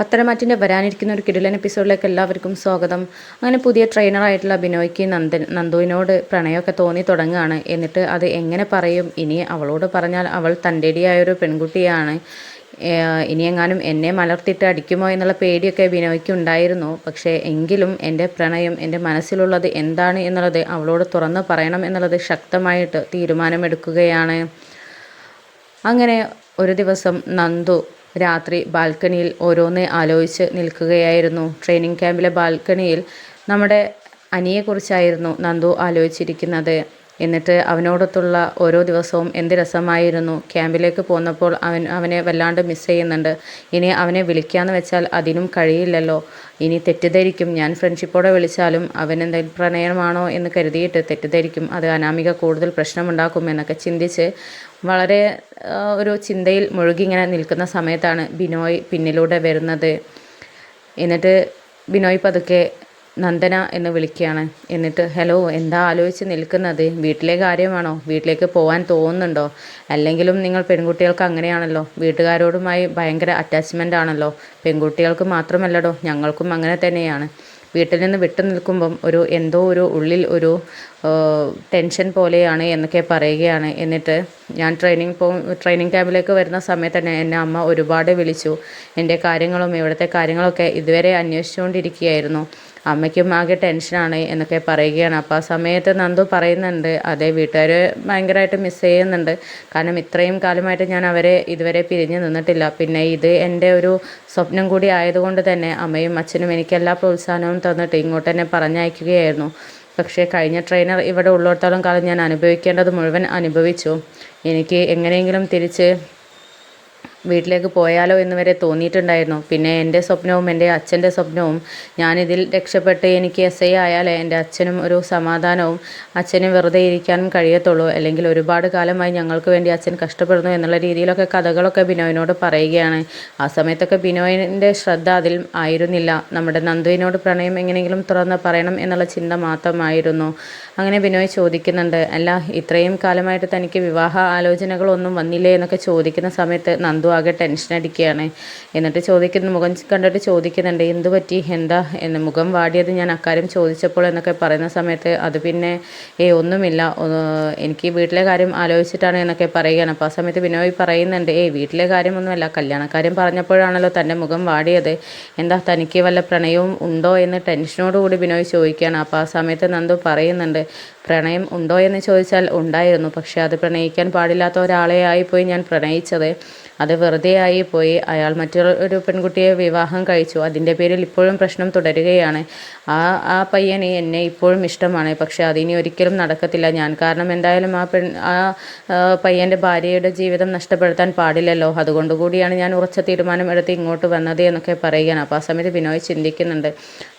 പത്തരമാറ്റിന്റെ വരാനിരിക്കുന്ന ഒരു കിടിലൻ എപ്പിസോഡിലേക്ക് എല്ലാവർക്കും സ്വാഗതം. അങ്ങനെ പുതിയ ട്രെയിനറായിട്ടുള്ള ബിനോയ്ക്ക് നന്ദൻ നന്ദുവിനോട് പ്രണയമൊക്കെ തോന്നി തുടങ്ങുകയാണ്. എന്നിട്ട് അത് എങ്ങനെ പറയും? ഇനി അവളോട് പറഞ്ഞാൽ അവൾ തന്റെടിയായൊരു പെൺകുട്ടിയാണ്. ഇനി ഇനിയെങ്ങാനും എന്നെ മലർത്തിയിട്ട് അടിക്കുമോ എന്നുള്ള പേടിയൊക്കെ ബിനോയ്ക്ക് ഉണ്ടായിരുന്നു. പക്ഷേ എങ്കിലും എന്റെ പ്രണയം എന്റെ മനസ്സിലുള്ളത് എന്താണ് എന്നുള്ളത് അവളോട് തുറന്ന് പറയണം എന്നുള്ളത് ശക്തമായിട്ട് തീരുമാനമെടുക്കുകയാണ്. അങ്ങനെ ഒരു ദിവസം നന്ദു രാത്രി ബാൽക്കണിയിൽ ഓരോന്നേ ആലോചിച്ച് നിൽക്കുകയായിരുന്നു. ട്രെയിനിങ് ക്യാമ്പിലെ ബാൽക്കണിയിൽ നമ്മുടെ അനിയെക്കുറിച്ചായിരുന്നു നന്ദു ആലോചിച്ചിരിക്കുന്നത്. എന്നിട്ട് അവനോടൊത്തുള്ള ഓരോ ദിവസവും എന്ത് രസമായിരുന്നു. ക്യാമ്പിലേക്ക് പോന്നപ്പോൾ അവൻ അവനെ വല്ലാണ്ട് മിസ് ചെയ്യുന്നുണ്ട്. ഇനി അവനെ വിളിക്കാന്ന് വെച്ചാൽ അതിനും കഴിയില്ലല്ലോ. ഇനി തെറ്റിദ്ധരിക്കും. ഞാൻ ഫ്രണ്ട്ഷിപ്പോടെ വിളിച്ചാലും അവൻ എന്തെങ്കിലും പ്രണയമാണോ എന്ന് കരുതിയിട്ട് തെറ്റിദ്ധരിക്കും. അത് അനാമിക കൂടുതൽ പ്രശ്നമുണ്ടാക്കും എന്നൊക്കെ ചിന്തിച്ച് വളരെ ഒരു ചിന്തയിൽ മുഴുകി ഇങ്ങനെ നിൽക്കുന്ന സമയത്താണ് ബിനോയ് പിന്നിലൂടെ വരുന്നത്. എന്നിട്ട് ബിനോയ് പതുക്കെ നന്ദന എന്ന് വിളിക്കുകയാണ്. എന്നിട്ട് ഹലോ എന്താ ആലോചിച്ച് നിൽക്കുന്നത്? വീട്ടിലെ കാര്യമാണോ? വീട്ടിലേക്ക് പോകാൻ തോന്നുന്നുണ്ടോ? അല്ലെങ്കിലും നിങ്ങൾ പെൺകുട്ടികൾക്ക് അങ്ങനെയാണല്ലോ. വീട്ടുകാരോടുമായി ഭയങ്കര അറ്റാച്ച്മെന്റ് ആണല്ലോ. പെൺകുട്ടികൾക്ക് മാത്രമല്ലടോ ഞങ്ങൾക്കും അങ്ങനെ തന്നെയാണ്. വീട്ടിൽ നിന്ന് വിട്ടു നിൽക്കുമ്പം ഒരു എന്തോ ഒരു ഉള്ളിൽ ഒരു ടെൻഷൻ പോലെയാണ് എന്നൊക്കെ പറയുകയാണ്. എന്നിട്ട് ഞാൻ ട്രെയിനിങ് പോ ട്രെയിനിങ് ക്യാമ്പിലേക്ക് വരുന്ന സമയത്ത് തന്നെ എന്നെ അമ്മ ഒരുപാട് വിളിച്ചു. എന്റെ കാര്യങ്ങളും ഇവിടുത്തെ കാര്യങ്ങളൊക്കെ ഇതുവരെ അന്വേഷിച്ചുകൊണ്ടിരിക്കുകയായിരുന്നു. അമ്മയ്ക്കും ആകെ ടെൻഷനാണ് എന്നൊക്കെ പറയുകയാണ്. അപ്പോൾ ആ സമയത്ത് നന്ദു പറയുന്നുണ്ട് അതെ വീട്ടുകാർ ഭയങ്കരമായിട്ട് മിസ് ചെയ്യുന്നുണ്ട്. കാരണം ഇത്രയും കാലമായിട്ട് ഞാൻ അവരെ ഇതുവരെ പിരിഞ്ഞു നിന്നിട്ടില്ല. പിന്നെ ഇത് എന്റെ ഒരു സ്വപ്നം കൂടി ആയതുകൊണ്ട് തന്നെ അമ്മയും അച്ഛനും എനിക്ക് എല്ലാ പ്രോത്സാഹനവും തന്നിട്ട് ഇങ്ങോട്ട് തന്നെ പറഞ്ഞയക്കുകയായിരുന്നു. പക്ഷേ കഴിഞ്ഞ ട്രെയിനർ ഇവിടെ ഉള്ളിടത്തോളം കാലം ഞാൻ അനുഭവിക്കേണ്ടത് മുഴുവൻ അനുഭവിച്ചു. എനിക്ക് എങ്ങനെയെങ്കിലും തിരിച്ച് വീട്ടിലേക്ക് പോയാലോ എന്ന് വരെ തോന്നിയിട്ടുണ്ടായിരുന്നു. പിന്നെ എന്റെ സ്വപ്നവും എന്റെ അച്ഛന്റെ സ്വപ്നവും ഞാനിതിൽ രക്ഷപ്പെട്ട് എനിക്ക് എസ് ഐ ആയാലേ എന്റെ അച്ഛനും ഒരു സമാധാനവും അച്ഛനും വെറുതെ ഇരിക്കാനും കഴിയത്തുള്ളൂ. അല്ലെങ്കിൽ ഒരുപാട് കാലമായി ഞങ്ങൾക്ക് വേണ്ടി അച്ഛൻ കഷ്ടപ്പെടുന്നു എന്നുള്ള രീതിയിലൊക്കെ കഥകളൊക്കെ ബിനോയിനോട് പറയുകയാണ്. ആ സമയത്തൊക്കെ ബിനോയിന്റെ ശ്രദ്ധ അതിൽ ആയിരുന്നില്ല. നമ്മുടെ നന്ദുവിനോട് പ്രണയം എങ്ങനെയെങ്കിലും തുറന്ന് പറയണം എന്നുള്ള ചിന്ത മാത്രമായിരുന്നു. അങ്ങനെ ബിനോയ് ചോദിക്കുന്നുണ്ട് അല്ല ഇത്രയും കാലമായിട്ട് തനിക്ക് വിവാഹ ആലോചനകളൊന്നും വന്നില്ലേ? എന്നൊക്കെ ചോദിക്കുന്ന സമയത്ത് നന്ദു ആകെ ടെൻഷൻ അടിക്കുകയാണ്. എന്നിട്ട് ചോദിക്കുന്ന മുഖം കണ്ടിട്ട് ചോദിക്കുന്നുണ്ട് എന്ത് പറ്റി? എന്താ? എന്ന് മുഖം വാടിയത് ഞാൻ അക്കാര്യം ചോദിച്ചപ്പോൾ എന്നൊക്കെ പറയുന്ന സമയത്ത് അത് പിന്നെ ഏ ഒന്നുമില്ല. എനിക്ക് വീട്ടിലെ കാര്യം ആലോചിച്ചിട്ടാണ് എന്നൊക്കെ പറയുകയാണ്. അപ്പോൾ ആ സമയത്ത് വിനോയ് പറയുന്നുണ്ട് ഏ വീട്ടിലെ കാര്യമൊന്നുമല്ല. കല്യാണക്കാര്യം പറഞ്ഞപ്പോഴാണല്ലോ തന്റെ മുഖം വാടിയത്. എന്താ തനിക്ക് വല്ല പ്രണയവും ഉണ്ടോ? എന്ന് ടെൻഷനോടുകൂടി ബിനോയ് ചോദിക്കുകയാണ്. അപ്പോൾ ആ സമയത്ത് നന്ദു പറയുന്നുണ്ട് പ്രണയം ഉണ്ടോ? എന്ന് ചോദിച്ചാൽ ഉണ്ടായിരുന്നു. പക്ഷേ അത് പ്രണയിക്കാൻ പാടില്ലാത്ത ഒരാളെ ആയിപ്പോയി ഞാൻ പ്രണയിച്ചത്. അത് വെറുതെ ആയി പോയി. അയാൾ മറ്റൊരു പെൺകുട്ടിയെ വിവാഹം കഴിച്ചു. അതിന്റെ പേരിൽ ഇപ്പോഴും പ്രശ്നം തുടരുകയാണ്. ആ ആ പയ്യനെ എന്നെ ഇപ്പോഴും ഇഷ്ടമാണ്. പക്ഷേ അതിനി ഒരിക്കലും നടക്കത്തില്ല. ഞാൻ കാരണം എന്തായാലും ആ പെൺ ആ പയ്യന്റെ ഭാര്യയുടെ ജീവിതം നഷ്ടപ്പെടുത്താൻ പാടില്ലല്ലോ. അതുകൊണ്ട് കൂടിയാണ് ഞാൻ ഉറച്ച തീരുമാനം എടുത്ത് ഇങ്ങോട്ട് വന്നത് എന്നൊക്കെ പറയുകയാണ്. അപ്പോൾ ആ സമയത്ത് ബിനോയ് ചിന്തിക്കുന്നുണ്ട്.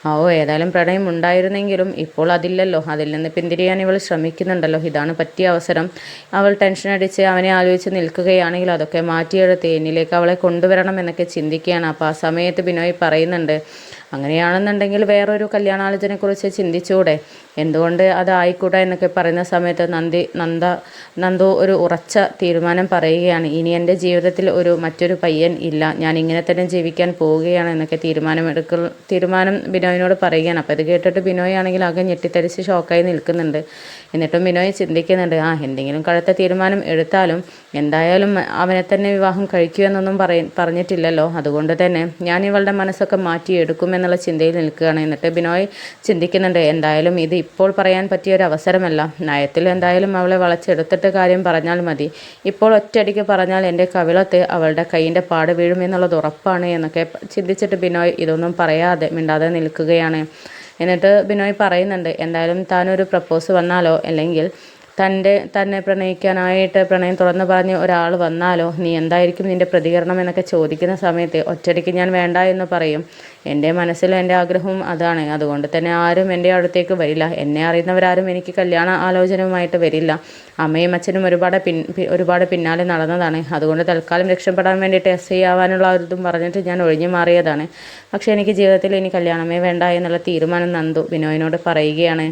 ഓ ഏതായാലും പ്രണയം ഉണ്ടായിരുന്നെങ്കിലും ഇപ്പോൾ അതില്ലല്ലോ. അതിൽ നിന്ന് പിന്തിരിയാൻ ഇവൾ ശ്രമിക്കുന്നുണ്ടല്ലോ. ഇതാണ് പറ്റിയ അവസരം. അവൾ ടെൻഷൻ അടിച്ച് അവനെ ആലോചിച്ച് നിൽക്കുകയാണെങ്കിൽ അതൊക്കെ മാറ്റിയെടുത്ത് എന്നിലേക്ക് അവളെ കൊണ്ടുവരണം എന്നൊക്കെ ചിന്തിക്കുകയാണ്. അപ്പോൾ ആ സമയത്ത് ബിനോയ് പറയുന്നുണ്ട് അങ്ങനെയാണെന്നുണ്ടെങ്കിൽ വേറൊരു കല്യാണാലോചനയെക്കുറിച്ച് ചിന്തിച്ചുകൂടെ എന്തുകൊണ്ട് അതായിക്കൂടാ എന്നൊക്കെ പറയുന്ന സമയത്ത് നന്ദി നന്ദ നന്ദു ഒരു ഉറച്ച തീരുമാനം പറയുകയാണ്. ഇനി എന്റെ ജീവിതത്തിൽ ഒരു മറ്റൊരു പയ്യൻ ഇല്ല. ഞാൻ ഇങ്ങനെ തന്നെ ജീവിക്കാൻ പോവുകയാണ് എന്നൊക്കെ തീരുമാനമെടുക്കൽ തീരുമാനം ബിനോയിനോട് പറയുകയാണ്. അപ്പോൾ ഇത് കേട്ടിട്ട് ബിനോയ് ആണെങ്കിൽ ആകെ ഞെട്ടിത്തരിച്ച് ഷോക്കായി നിൽക്കുന്നുണ്ട്. എന്നിട്ടും ബിനോയ് ചിന്തിക്കുന്നുണ്ട് ആ എന്തെങ്കിലും കടുത്ത തീരുമാനം എടുത്താലും എന്തായാലും അവനെ തന്നെ വിവാഹം കഴിക്കുമെന്നൊന്നും പറയ പറഞ്ഞിട്ടില്ലല്ലോ. അതുകൊണ്ട് തന്നെ ഞാൻ ഇവളുടെ മനസ്സൊക്കെ മാറ്റിയെടുക്കും എന്നുള്ള ചിന്തയിൽ നിൽക്കുകയാണ്. എന്നിട്ട് ബിനോയ് ചിന്തിക്കുന്നുണ്ട് എന്തായാലും ഇത് ഇപ്പോൾ പറയാൻ പറ്റിയ ഒരു അവസരമല്ല. നയത്തിൽ എന്തായാലും അവളെ വളച്ചെടുത്തിട്ട് കാര്യം പറഞ്ഞാൽ മതി. ഇപ്പോൾ ഒറ്റയടിക്ക് പറഞ്ഞാൽ എന്റെ കവിളത്ത് അവളുടെ കൈയിന്റെ പാട് വീഴും എന്നുള്ളത് ഉറപ്പാണ് എന്നൊക്കെ ചിന്തിച്ചിട്ട് ബിനോയ് ഇതൊന്നും പറയാതെ മിണ്ടാതെ നിൽക്കുകയാണ്. എന്നിട്ട് ബിനോയ് പറയുന്നുണ്ട് എന്തായാലും താനൊരു പ്രപ്പോസ് വന്നാലോ? അല്ലെങ്കിൽ തന്റെ തന്നെ പ്രണയിക്കാനായിട്ട് പ്രണയം തുറന്നു പറഞ്ഞ് ഒരാൾ വന്നാലോ നീ എന്തായിരിക്കും നിന്റെ പ്രതികരണം എന്നൊക്കെ ചോദിക്കുന്ന സമയത്ത് ഒറ്റയ്ക്ക് ഞാൻ വേണ്ട എന്ന് പറയും. എന്റെ മനസ്സിലും എന്റെ ആഗ്രഹവും അതാണ്. അതുകൊണ്ട് തന്നെ ആരും എന്റെ അടുത്തേക്ക് വരില്ല. എന്നെ അറിയുന്നവരാരും എനിക്ക് കല്യാണ ആലോചനയുമായിട്ട് വരില്ല. അമ്മയും അച്ഛനും ഒരുപാട് പിൻ ഒരുപാട് പിന്നാലെ നടന്നതാണ്. അതുകൊണ്ട് തൽക്കാലം രക്ഷപ്പെടാൻ വേണ്ടിയിട്ട് എസ് ഐ ആവാനുള്ള ഒരിതും പറഞ്ഞിട്ട് ഞാൻ ഒഴിഞ്ഞു മാറിയതാണ്. പക്ഷേ എനിക്ക് ജീവിതത്തിൽ ഇനി കല്യാണമേ വേണ്ട എന്നുള്ള തീരുമാനം നന്ദു ബിനോയിനോട് പറയുകയാണ്.